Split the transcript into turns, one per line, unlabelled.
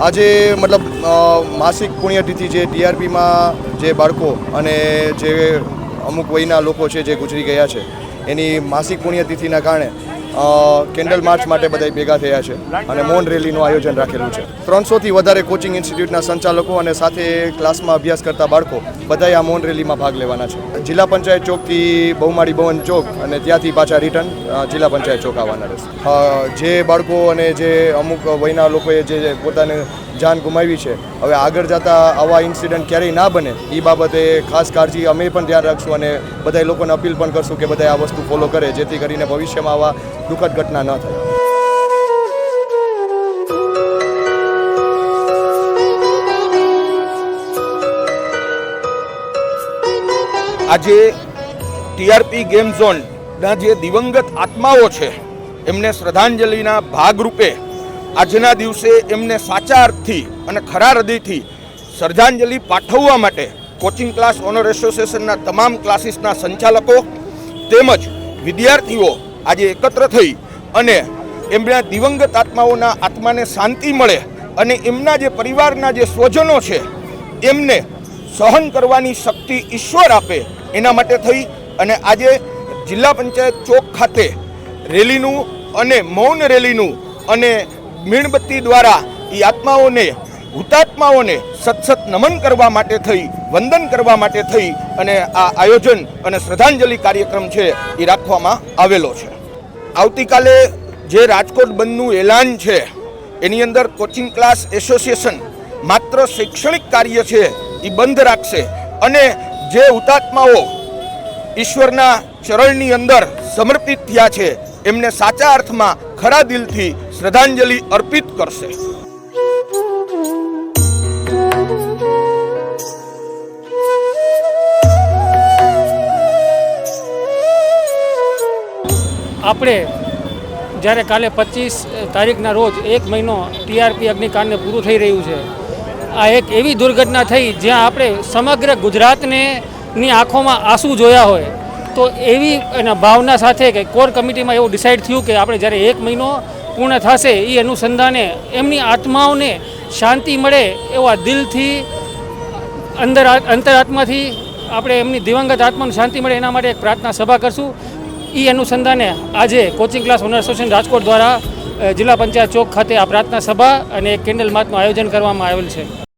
આજે મતલબ માસિક પુણ્યતિથિ જે ટીઆરપીમાં જે બાળકો અને જે અમુક વયના લોકો છે જે ગુજરી ગયા છે, એની માસિક પુણ્યતિથિના કારણે કેન્ડલ માર્ચ માટે બધા ભેગા થયા છે અને મૌન રેલીનું આયોજન રાખેલું છે. ત્રણસોથી વધારે કોચિંગ ઇન્સ્ટિટ્યૂટના સંચાલકો અને સાથે ક્લાસમાં અભ્યાસ કરતા બાળકો બધાએ આ મૌન રેલીમાં ભાગ લેવાના છે. જિલ્લા પંચાયત ચોકથી બહુમાળી ભવન ચોક અને ત્યાંથી પાછા રિટર્ન જિલ્લા પંચાયત ચોક આવવાના રહેશે. જે બાળકો અને જે અમુક વયના લોકોએ જે પોતાને જાન ગુમાવી છે. હવે આગળ જતા આવા ઇન્સિડન્ટ ક્યારેય ના બને, એ બાબતે ખાસ કાળજી અમે પણ ધ્યાન રાખશું અને બધા લોકોને અપીલ પણ કરશું કે બધા આ વસ્તુ ફોલો કરે, જેથી કરીને ભવિષ્યમાં આવા દુઃખદ ઘટના ન થાય.
આજે ટીઆરપી ગેમ ઝોનના જે દિવંગત આત્માઓ છે, એમને શ્રદ્ધાંજલિના ભાગરૂપે આજના દિવસે એમને સાચા અર્થથી અને ખરા હૃદયથી શ્રદ્ધાંજલિ પાઠવવા માટે કોચિંગ ક્લાસ ઓનર એસોસિએશનના તમામ ક્લાસીસના સંચાલકો તેમજ વિદ્યાર્થીઓ આજે એકત્ર થઈ અને એમના દિવંગત આત્માઓના આત્માને શાંતિ મળે અને એમના જે પરિવારના જે સ્વજનો છે, એમને સહન કરવાની શક્તિ ઈશ્વર આપે એના માટે થઈ અને આજે જિલ્લા પંચાયત ચોક ખાતે રેલીનું અને મૌન રેલીનું અને મીણબત્તી દ્વારા એ આત્માઓને, હુતાત્માઓને સતસત નમન કરવા માટે થઈ, વંદન કરવા માટે થઈ અને આ આયોજન અને શ્રદ્ધાંજલિ કાર્યક્રમ છે એ રાખવામાં આવેલો છે. આવતીકાલે જે રાજકોટ બંધનું એલાન છે, એની અંદર કોચિંગ ક્લાસ એસોસિએશન માત્ર શૈક્ષણિક કાર્ય છે એ બંધ રાખશે અને જે હુતાત્માઓ ઈશ્વરના ચરણની અંદર સમર્પિત થયા છે, એમને સાચા અર્થમાં ખરા દિલથી શ્રદ્ધાંજલિ અર્પિત કરશે.
આપણે જ્યારે કાલે પચીસ તારીખના રોજ એક મહિનો ટીઆરપી અગ્નિકાંડને પૂરું થઈ રહ્યું છે, આ એક એવી દુર્ઘટના થઈ જ્યાં આપણે સમગ્ર ગુજરાતને ની આંખોમાં આંસુ જોયા હોય. તો એવી એના ભાવના સાથે કે કોર કમિટીમાં એવું ડિસાઇડ થયું કે આપણે જ્યારે એક મહિનો પૂર્ણ થશે એ અનુસંધાને એમની આત્માઓને શાંતિ મળે એવા દિલથી અંદર અંતરાત્માથી આપણે એમની દિવંગત આત્માને શાંતિ મળે એના માટે એક પ્રાર્થના સભા કરશું. એ અનુસંધાને આજે coaching class owner association Rajkot દ્વારા જિલ્લા પંચાયત ચોક ખાતે આ પ્રાર્થના સભા અને એક કેન્ડલ માર્ચનું આયોજન કરવામાં આવેલ છે.